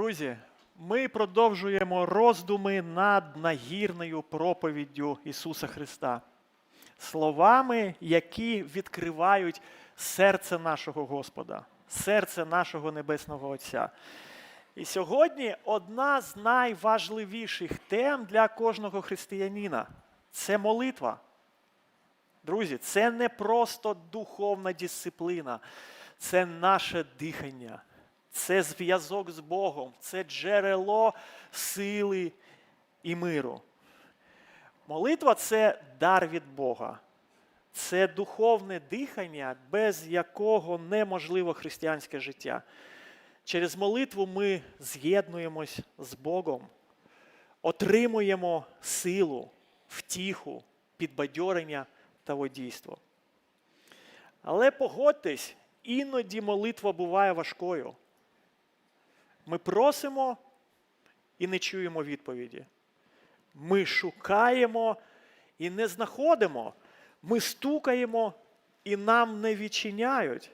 Друзі, ми продовжуємо роздуми над нагірною проповіддю Ісуса Христа, словами, які відкривають серце нашого Господа, серце нашого Небесного Отця. І сьогодні одна з найважливіших тем для кожного християнина це молитва. Друзі, це не просто духовна дисципліна, це наше дихання, це зв'язок з Богом, це джерело сили і миру. Молитва це дар від Бога. Це духовне дихання, без якого неможливо християнське життя. Через молитву ми з'єднуємось з Богом, отримуємо силу, втіху, підбадьорення та водійство. Але погодьтесь, іноді молитва буває важкою. Ми просимо і не чуємо відповіді. Ми шукаємо і не знаходимо. Ми стукаємо і нам не відчиняють.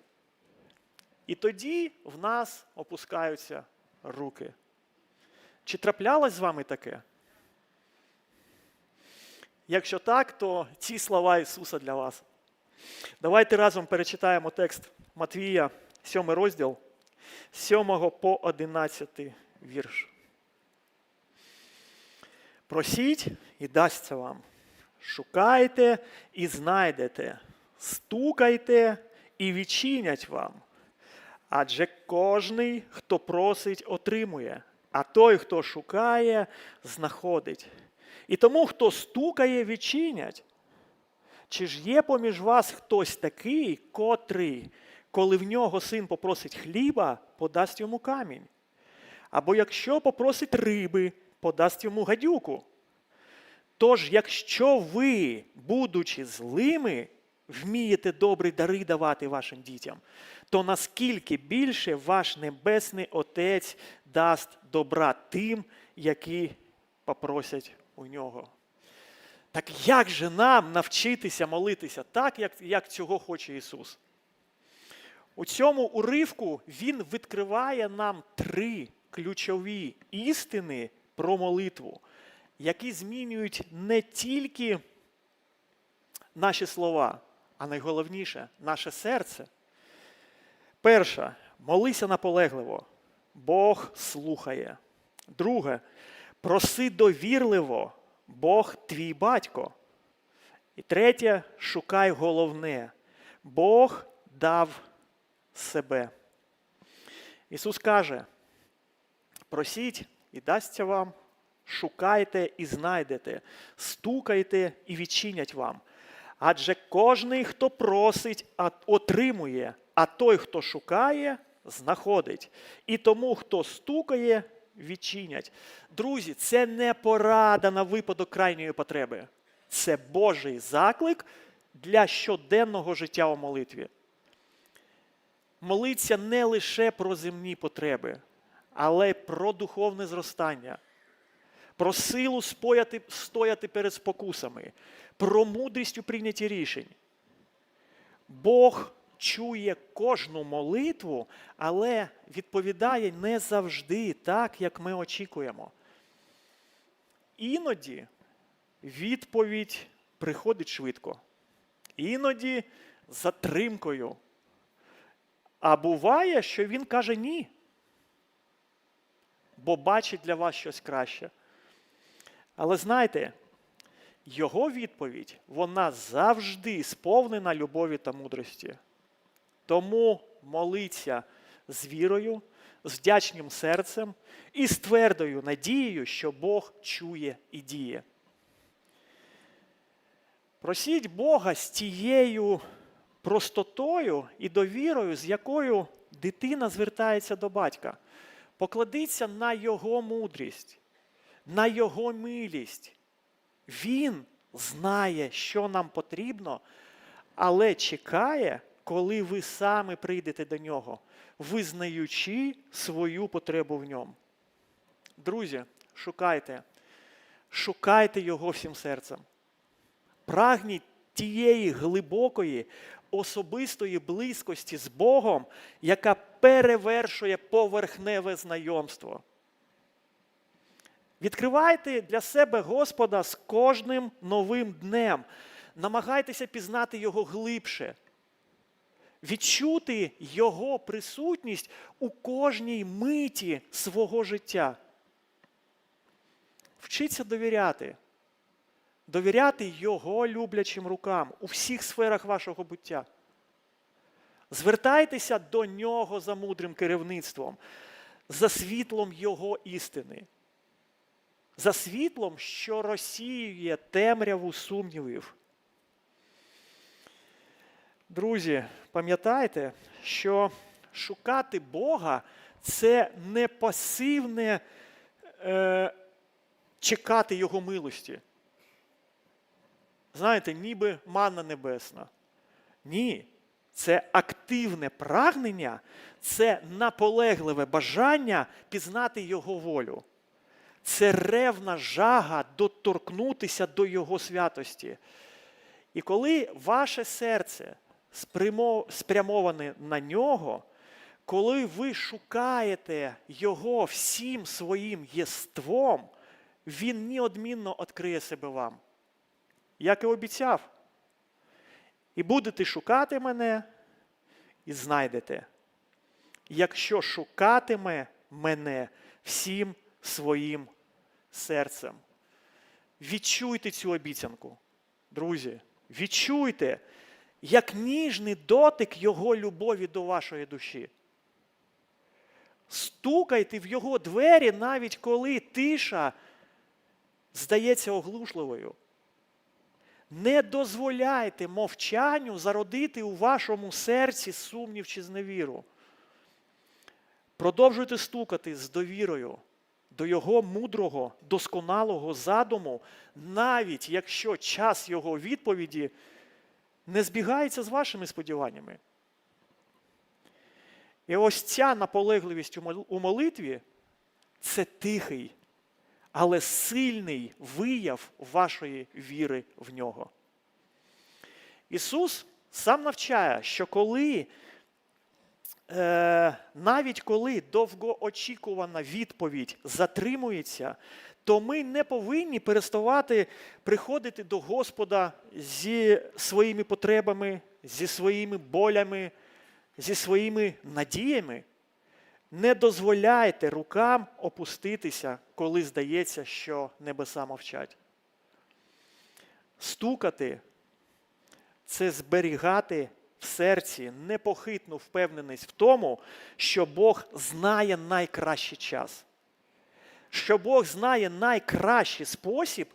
І тоді в нас опускаються руки. Чи траплялось з вами таке? Якщо так, то ці слова Ісуса для вас. Давайте разом перечитаємо текст Матвія, 7 розділ, 7 по 11 вірш. Просіть і дасться вам. Шукайте і знайдете, стукайте і відчинять вам. Адже кожний, хто просить, отримує, а той, хто шукає, знаходить. І тому, хто стукає, відчинять. Чи ж є поміж вас хтось такий, котрий, коли в нього син попросить хліба, подасть йому камінь? Або якщо попросить риби, подасть йому гадюку? Тож, якщо ви, будучи злими, вмієте добрі дари давати вашим дітям, то наскільки більше ваш Небесний Отець дасть добра тим, які попросять у нього. Так як же нам навчитися молитися так, як, як цього хоче Ісус? У цьому уривку Він відкриває нам три ключові істини про молитву, які змінюють не тільки наші слова, а найголовніше наше серце. Перше, молися наполегливо. Бог слухає. Друге, проси довірливо, Бог твій батько. І третє, шукай головне. Бог дав себе. Ісус каже: просіть і дасться вам, шукайте і знайдете, стукайте і відчинять вам. Адже кожний, хто просить, отримує, а той, хто шукає, знаходить. І тому, хто стукає, відчинять. Друзі, це не порада на випадок крайньої потреби. Це Божий заклик для щоденного життя у молитві. Молиться не лише про земні потреби, але й про духовне зростання, про силу спояти, стояти перед спокусами, про мудрість у прийнятті рішень. Бог чує кожну молитву, але відповідає не завжди так, як ми очікуємо. Іноді відповідь приходить швидко, іноді затримкою. А буває, що він каже ні, бо бачить для вас щось краще. Але знайте, його відповідь, вона завжди сповнена любові та мудрості. Тому молиться з вірою, з вдячним серцем і з твердою надією, що Бог чує і діє. Просіть Бога з тією простотою і довірою, з якою дитина звертається до батька. Покладіться на Його мудрість, на Його милість. Він знає, що нам потрібно, але чекає, коли ви саме прийдете до нього, визнаючи свою потребу в ньому. Друзі, шукайте, шукайте його всім серцем. Прагніть тієї глибокої, особистої близькості з Богом, яка перевершує поверхневе знайомство. Відкривайте для себе Господа з кожним новим днем. Намагайтеся пізнати Його глибше, відчути Його присутність у кожній миті свого життя. Вчіться довіряти, довіряти Його люблячим рукам у всіх сферах вашого буття. Звертайтеся до нього за мудрим керівництвом, за світлом Його істини, за світлом, що розсіює темряву сумнівів. Друзі, пам'ятайте, що шукати Бога це не пасивне е, чекати Його милості. Знаєте, ніби манна небесна. Ні. Це активне прагнення, це наполегливе бажання пізнати Його волю. Це ревна жага доторкнутися до Його святості. І коли ваше серце спрямоване на нього, коли ви шукаєте Його всім своїм єством, Він неодмінно відкриє себе вам. Як і обіцяв. І будете шукати мене і знайдете, якщо шукатиме мене всім своїм серцем. Відчуйте цю обіцянку, друзі. Відчуйте, як ніжний дотик Його любові до вашої душі. Стукайте в Його двері, навіть коли тиша здається оглушливою. Не дозволяйте мовчанню зародити у вашому серці сумнів чи зневіру. Продовжуйте стукати з довірою до Його мудрого, досконалого задуму, навіть якщо час Його відповіді не збігається з вашими сподіваннями. І ось ця наполегливість у молитві це тихий, але сильний вияв вашої віри в нього. Ісус сам навчає, що коли, е, навіть коли довгоочікувана відповідь затримується, то ми не повинні переставати приходити до Господа зі своїми потребами, зі своїми болями, зі своїми надіями. Не дозволяйте рукам опуститися, коли здається, що небеса мовчать. Стукати це зберігати в серці непохитну впевненість в тому, що Бог знає найкращий час, що Бог знає найкращий спосіб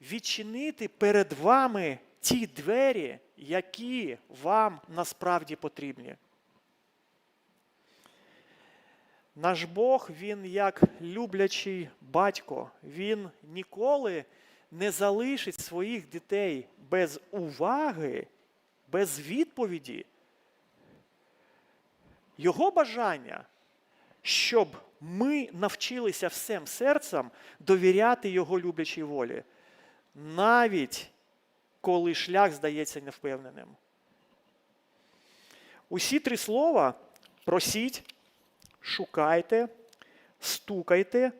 відчинити перед вами ті двері, які вам насправді потрібні. Наш Бог, Він як люблячий батько, Він ніколи не залишить своїх дітей без уваги, без відповіді. Його бажання, щоб ми навчилися всім серцем довіряти Його люблячій волі, навіть коли шлях здається невпевненим. Усі три слова просіть шукайте, стукайте,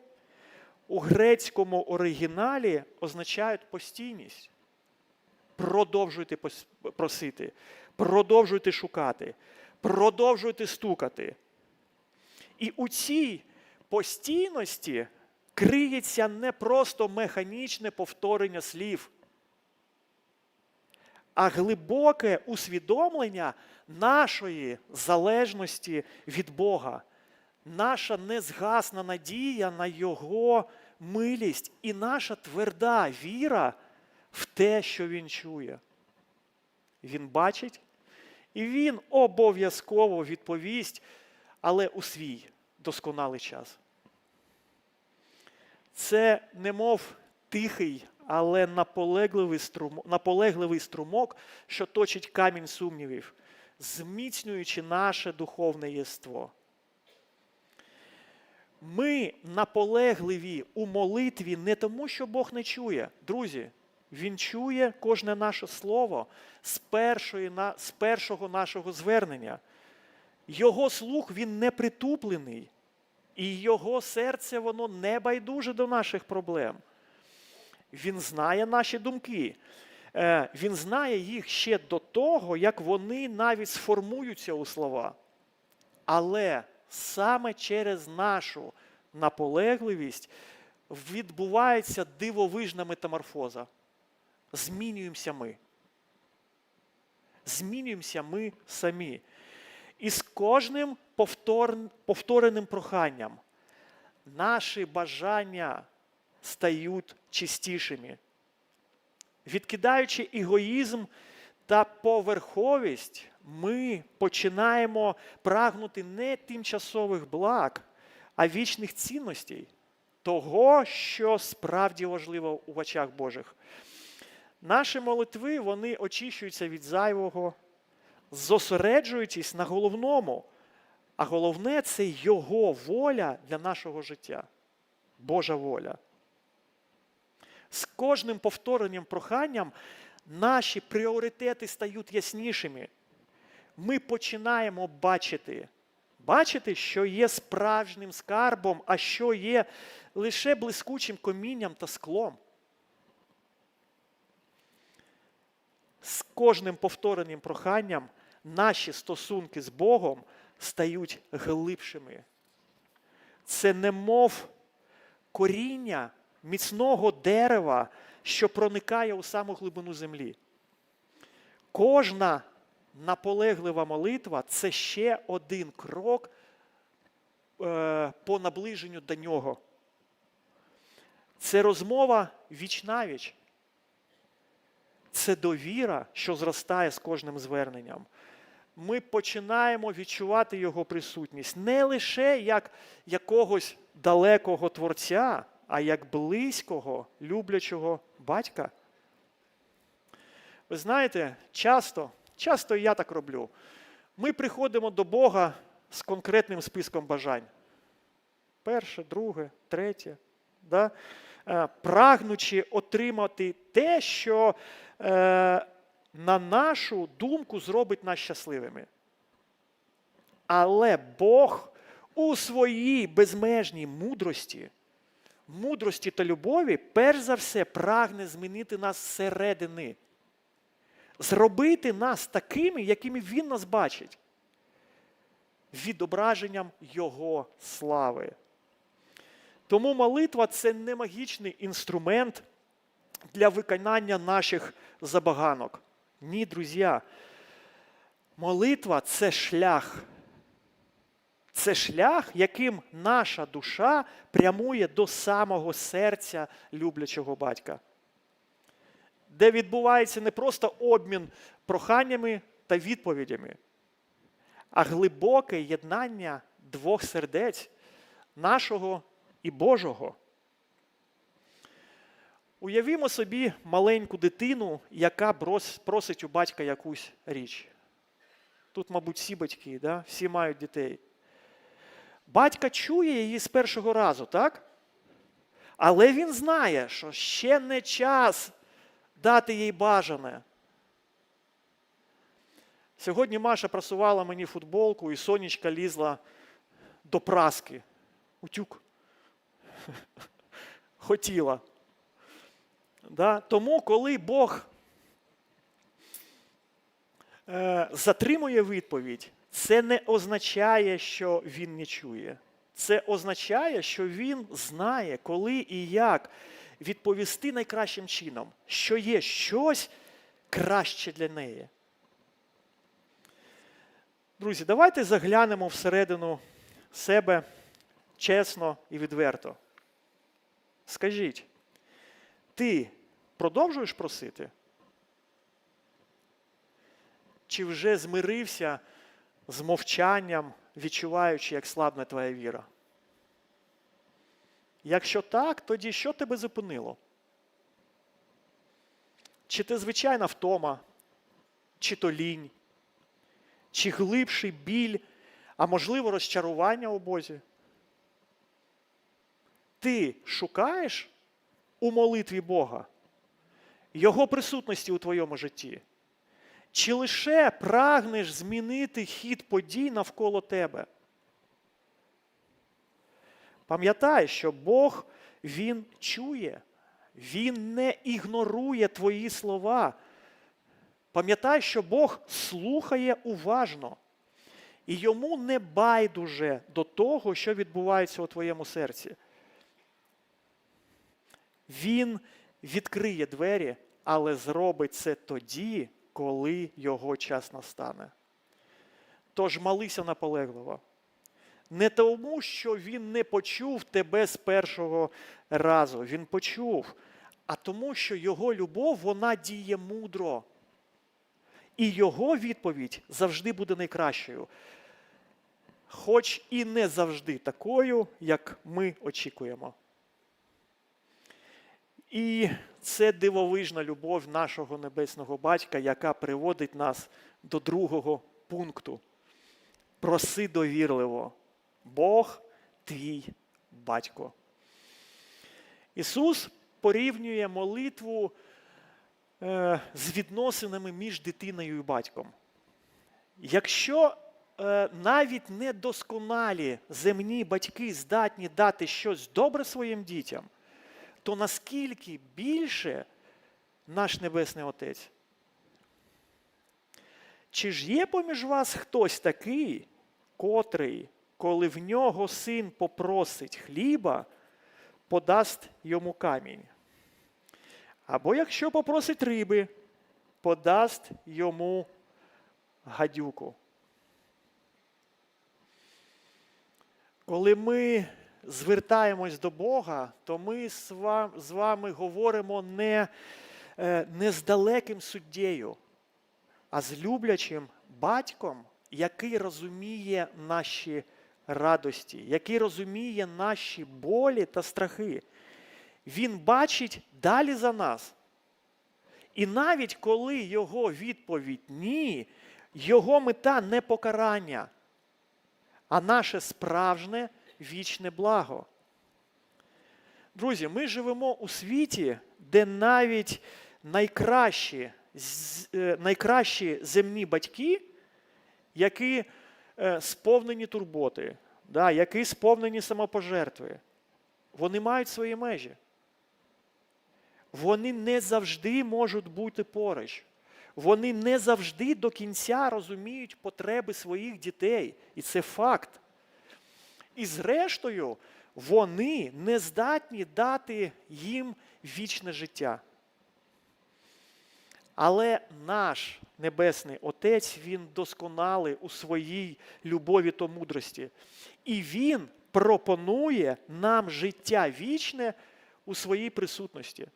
у грецькому оригіналі означають постійність. Продовжуйте просити, продовжуйте шукати, продовжуйте стукати. І у цій постійності криється не просто механічне повторення слів, а глибоке усвідомлення нашої залежності від Бога, наша незгасна надія на Його милість і наша тверда віра в те, що Він чує. Він бачить, і Він обов'язково відповість, але у свій досконалий час. Це немов тихий, але наполегливий струмок, наполегливий струмок, що точить камінь сумнівів, зміцнюючи наше духовне єство. Ми наполегливі у молитві не тому, що Бог не чує. Друзі, Він чує кожне наше слово з, першої, з першого нашого звернення. Його слух він не притуплений. І його серце, воно не байдуже до наших проблем. Він знає наші думки. Е, Він знає їх ще до того, як вони навіть сформуються у слова. Але саме через нашу наполегливість відбувається дивовижна метаморфоза. Змінюємося ми. Змінюємося ми самі. І з кожним повтор... повтореним проханням наші бажання стають чистішими. Відкидаючи егоїзм та поверховість, ми починаємо прагнути не тимчасових благ, а вічних цінностей, того, що справді важливо у очах Божих. Наші молитви вони очищуються від зайвого, зосереджуючись на головному. А головне це Його воля для нашого життя. Божа воля. З кожним повторенням проханням наші пріоритети стають яснішими. Ми починаємо бачити, бачити, що є справжнім скарбом, а що є лише блискучим комінням та склом. З кожним повтореним проханням наші стосунки з Богом стають глибшими. Це немов коріння міцного дерева, що проникає у саму глибину землі. Кожна наполеглива молитва це ще один крок е, по наближенню до нього. Це розмова віч навіч. Це довіра, що зростає з кожним зверненням. Ми починаємо відчувати його присутність не лише як якогось далекого творця, а як близького, люблячого батька. Ви знаєте, часто, часто я так роблю. Ми приходимо до Бога з конкретним списком бажань. Перше, друге, третє. Да? Е, Прагнучи отримати те, що е, на нашу думку зробить нас щасливими. Але Бог у своїй безмежній мудрості, мудрості та любові, перш за все, прагне змінити нас зсередини, зробити нас такими, якими Він нас бачить, відображенням Його слави. Тому молитва це не магічний інструмент для виконання наших забаганок. Ні, друзі. Молитва це шлях. Це шлях, яким наша душа прямує до самого серця люблячого батька, де відбувається не просто обмін проханнями та відповідями, а глибоке єднання двох сердець нашого і Божого. Уявімо собі маленьку дитину, яка просить у батька якусь річ. Тут, мабуть, всі батьки, да? всі мають дітей. Батька чує її з першого разу, так? Але він знає, що ще не час дати їй бажане. Сьогодні Маша прасувала мені футболку, і сонечка лізла до праски. Утюг. Хотіла. Да? Тому, коли Бог е, затримує відповідь, це не означає, що Він не чує. Це означає, що Він знає, коли і як відповісти найкращим чином, що є щось краще для неї. Друзі, давайте заглянемо всередину себе чесно і відверто. Скажіть, ти продовжуєш просити? Чи вже змирився з мовчанням, відчуваючи, як слабне твоя віра? Якщо так, тоді що тебе зупинило? Чи ти звичайна втома, чи то лінь, чи глибший біль, а можливо розчарування у Бозі? Ти шукаєш у молитві Бога, Його присутності у твоєму житті? Чи лише прагнеш змінити хід подій навколо тебе? Пам'ятай, що Бог Він чує, Він не ігнорує твої слова. Пам'ятай, що Бог слухає уважно. І йому не байдуже до того, що відбувається у твоєму серці. Він відкриє двері, але зробить це тоді, коли його час настане. Тож молися наполегливо. Не тому, що він не почув тебе з першого разу. Він почув, а тому, що його любов вона діє мудро. І його відповідь завжди буде найкращою. Хоч і не завжди такою, як ми очікуємо. І це дивовижна любов нашого небесного батька, яка приводить нас до другого пункту. Проси довірливо, Бог твій батько. Ісус порівнює молитву е, з відносинами між дитиною і батьком. Якщо е, навіть недосконалі земні батьки здатні дати щось добре своїм дітям, то наскільки більше наш Небесний Отець? Чи ж є поміж вас хтось такий, котрий, коли в нього син попросить хліба, подасть йому камінь? Або якщо попросить риби, подасть йому гадюку? Коли ми звертаємось до Бога, то ми з вами говоримо не, е, не з далеким суддєю, а з люблячим батьком, який розуміє наші радості, який розуміє наші болі та страхи. Він бачить далі за нас. І навіть коли його відповідь ні, його мета не покарання, а наше справжнє вічне благо. Друзі, ми живемо у світі, де навіть найкращі, е, найкращі земні батьки, які е, сповнені турботи, да, які сповнені самопожертви, вони мають свої межі. Вони не завжди можуть бути поруч. Вони не завжди до кінця розуміють потреби своїх дітей. І це факт. І зрештою, вони не здатні дати їм вічне життя. Але наш Небесний Отець, Він досконалий у своїй любові та мудрості. І Він пропонує нам життя вічне у своїй присутності.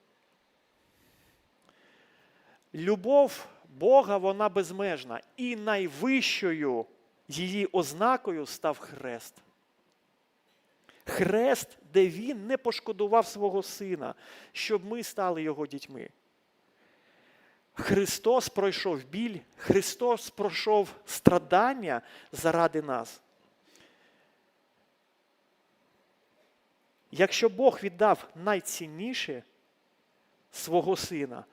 Любов Бога, вона безмежна, і найвищою її ознакою став хрест. Хрест, де він не пошкодував свого сина, щоб ми стали його дітьми. Христос пройшов біль, Христос пройшов страдання заради нас. Якщо Бог віддав найцінніше свого сина,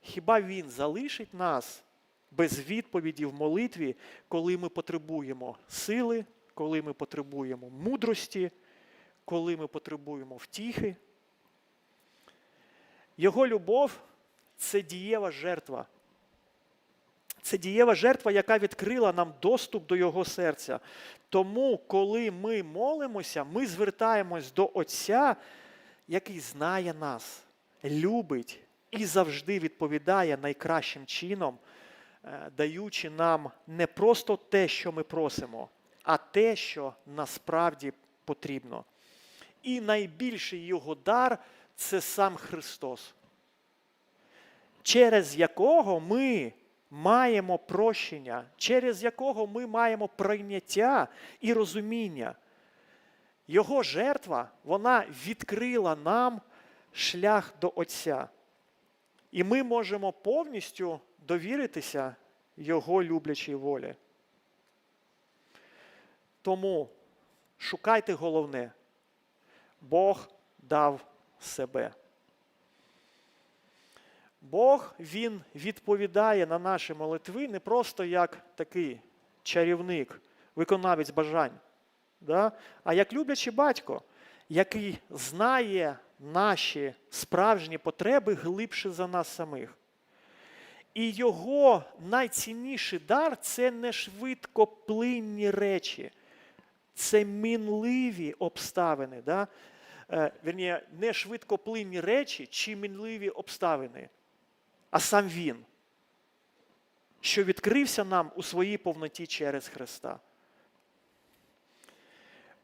хіба Він залишить нас без відповіді в молитві, коли ми потребуємо сили, коли ми потребуємо мудрості, коли ми потребуємо втіхи? Його любов це дієва жертва. Це дієва жертва, яка відкрила нам доступ до Його серця. Тому, коли ми молимося, ми звертаємось до Отця, який знає нас, любить і завжди відповідає найкращим чином, е, даючи нам не просто те, що ми просимо, а те, що насправді потрібно. І найбільший його дар це сам Христос через якого ми маємо прощення, через якого ми маємо прийняття і розуміння. Його жертва, вона відкрила нам шлях до Отця. І ми можемо повністю довіритися Його люблячій волі. Тому шукайте головне. Бог дав себе. Бог Він відповідає на наші молитви не просто як такий чарівник, виконавець бажань, да? а як люблячий батько, який знає наші справжні потреби глибше за нас самих. І його найцінніший дар це не швидкоплинні речі, це мінливі обставини. Да? Е, Вірніше, не швидкоплинні речі чи мінливі обставини, а сам Він, що відкрився нам у своїй повноті через Христа.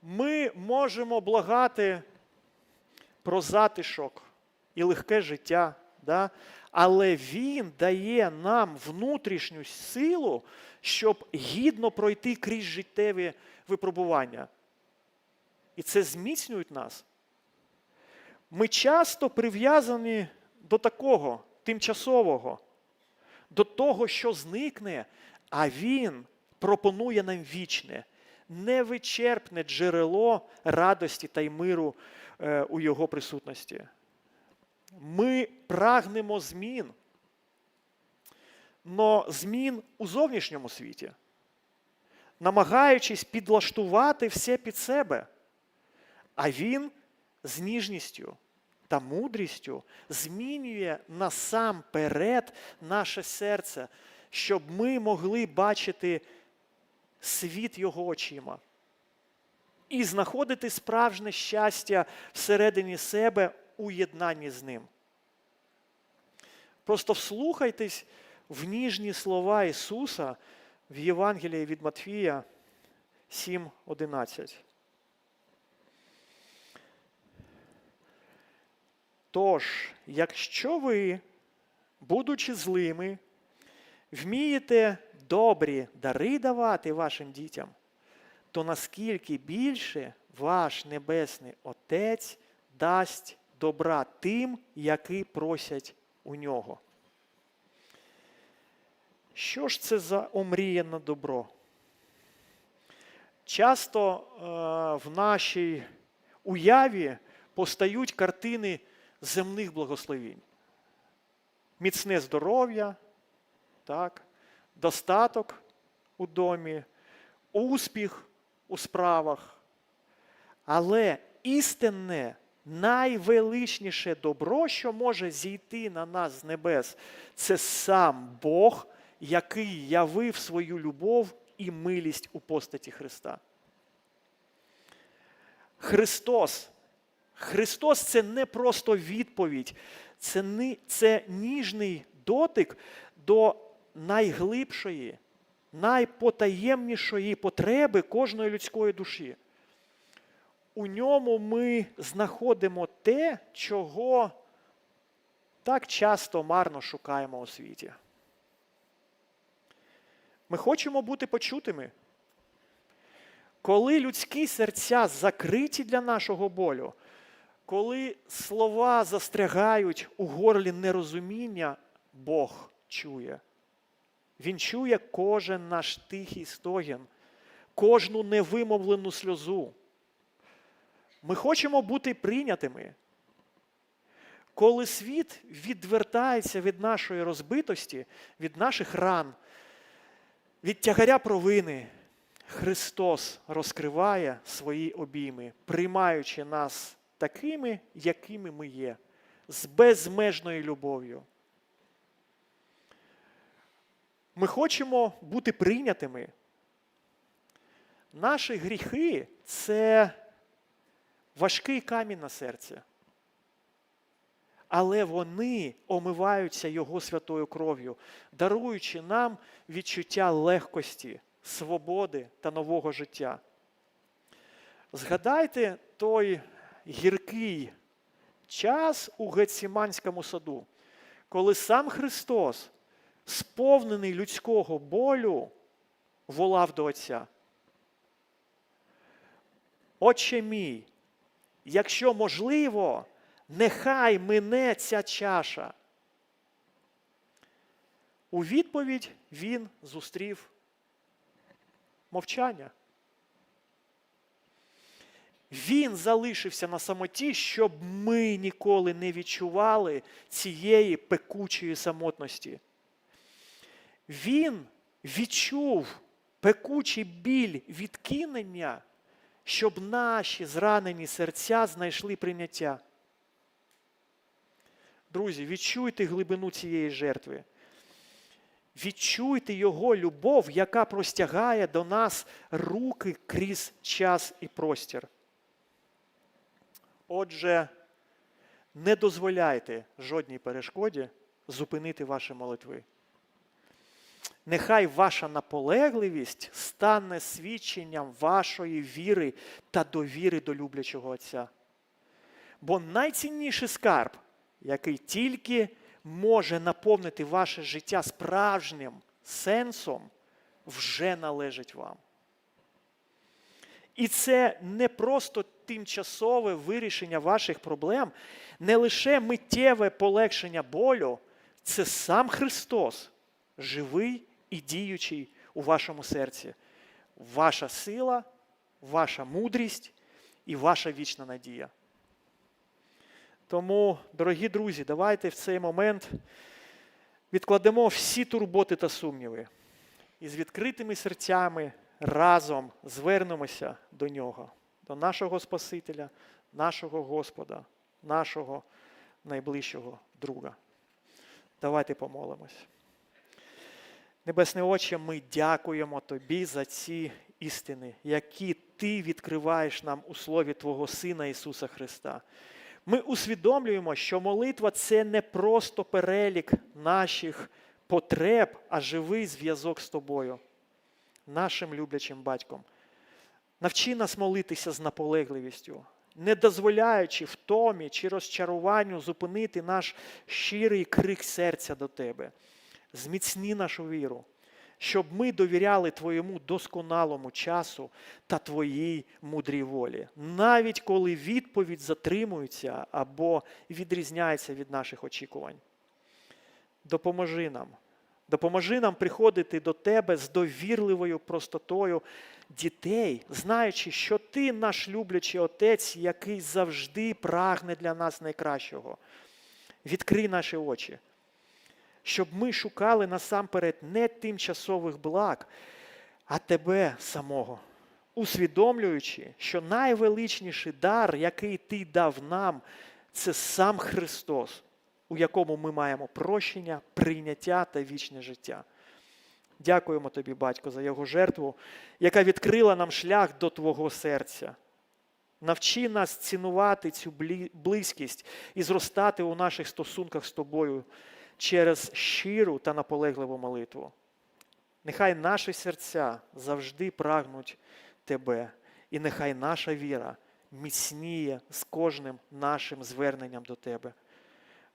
Ми можемо благати про затишок і легке життя, да? але Він дає нам внутрішню силу, щоб гідно пройти крізь життєві випробування. І це зміцнює нас. Ми часто прив'язані до такого тимчасового, до того, що зникне, а Він пропонує нам вічне, невичерпне джерело радості та й миру е, у Його присутності. Ми прагнемо змін, но змін у зовнішньому світі, намагаючись підлаштувати все під себе. А він з ніжністю та мудрістю змінює насамперед наше серце, щоб ми могли бачити світ Його очима і знаходити справжнє щастя всередині себе у єднанні з ним. Просто вслухайтесь в ніжні слова Ісуса в Євангелії від Матфія 7.11. Тож, якщо ви, будучи злими, вмієте добрі дари давати вашим дітям, то наскільки більше ваш Небесний Отець дасть добра тим, які просять у нього. Що ж це за омріяне добро? Часто е, в нашій уяві постають картини земних благословінь. Міцне здоров'я, так, достаток у домі, успіх у справах. Але істинне, найвеличніше добро, що може зійти на нас з небес, це сам Бог, який явив свою любов і милість у постаті Христа. Христос. Христос це не просто відповідь, це, ни, це ніжний дотик до найглибшої, найпотаємнішої потреби кожної людської душі. У ньому ми знаходимо те, чого так часто марно шукаємо у світі. Ми хочемо бути почутими. Коли людські серця закриті для нашого болю, коли слова застрягають у горлі нерозуміння, Бог чує. Він чує кожен наш тихий стогін, кожну невимовлену сльозу. Ми хочемо бути прийнятими. Коли світ відвертається від нашої розбитості, від наших ран, від тягаря провини, Христос розкриває свої обійми, приймаючи нас такими, якими ми є, з безмежною любов'ю. Ми хочемо бути прийнятими. Наші гріхи це важкий камінь на серце. Але вони омиваються Його святою кров'ю, даруючи нам відчуття легкості, свободи та нового життя. Згадайте той гіркий час у Геціманському саду, коли сам Христос, сповнений людського болю, волав до Отця. Отче мій, якщо можливо, нехай мине ця чаша. У відповідь він зустрів мовчання. Він залишився на самоті, щоб ми ніколи не відчували цієї пекучої самотності. Він відчув пекучий біль відкинення щоб наші зранені серця знайшли прийняття. Друзі, відчуйте глибину цієї жертви. Відчуйте Його любов, яка простягає до нас руки крізь час і простір. Отже, не дозволяйте жодній перешкоді зупинити ваші молитви. Нехай ваша наполегливість стане свідченням вашої віри та довіри до люблячого Отця. Бо найцінніший скарб, який тільки може наповнити ваше життя справжнім сенсом, вже належить вам. І це не просто тимчасове вирішення ваших проблем, не лише миттєве полегшення болю, це сам Христос, живий і діючий у вашому серці. Ваша сила, ваша мудрість і ваша вічна надія. Тому, дорогі друзі, давайте в цей момент відкладемо всі турботи та сумніви і з відкритими серцями разом звернемося до Нього, до нашого Спасителя, нашого Господа, нашого найближчого друга. Давайте помолимось. Небесне Отче, ми дякуємо Тобі за ці істини, які Ти відкриваєш нам у слові Твого Сина Ісуса Христа. Ми усвідомлюємо, що молитва це не просто перелік наших потреб, а живий зв'язок з тобою, нашим люблячим батьком. Навчи нас молитися з наполегливістю, не дозволяючи втомі чи розчаруванню зупинити наш щирий крик серця до Тебе. Зміцні нашу віру, щоб ми довіряли Твоєму досконалому часу та Твоїй мудрій волі, навіть коли відповідь затримується або відрізняється від наших очікувань. Допоможи нам, допоможи нам приходити до Тебе з довірливою простотою дітей, знаючи, що Ти наш люблячий Отець, який завжди прагне для нас найкращого. Відкрий наші очі щоб ми шукали насамперед не тимчасових благ, а тебе самого, усвідомлюючи, що найвеличніший дар, який ти дав нам, це сам Христос, у якому ми маємо прощення, прийняття та вічне життя. Дякуємо тобі, батько, за його жертву, яка відкрила нам шлях до Твого серця. Навчи нас цінувати цю близькість і зростати у наших стосунках з тобою через щиру та наполегливу молитву. Нехай наші серця завжди прагнуть Тебе, і нехай наша віра міцніє з кожним нашим зверненням до Тебе.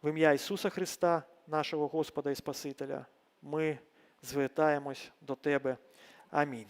В ім'я Ісуса Христа, нашого Господа і Спасителя, ми звертаємось до Тебе. Амінь.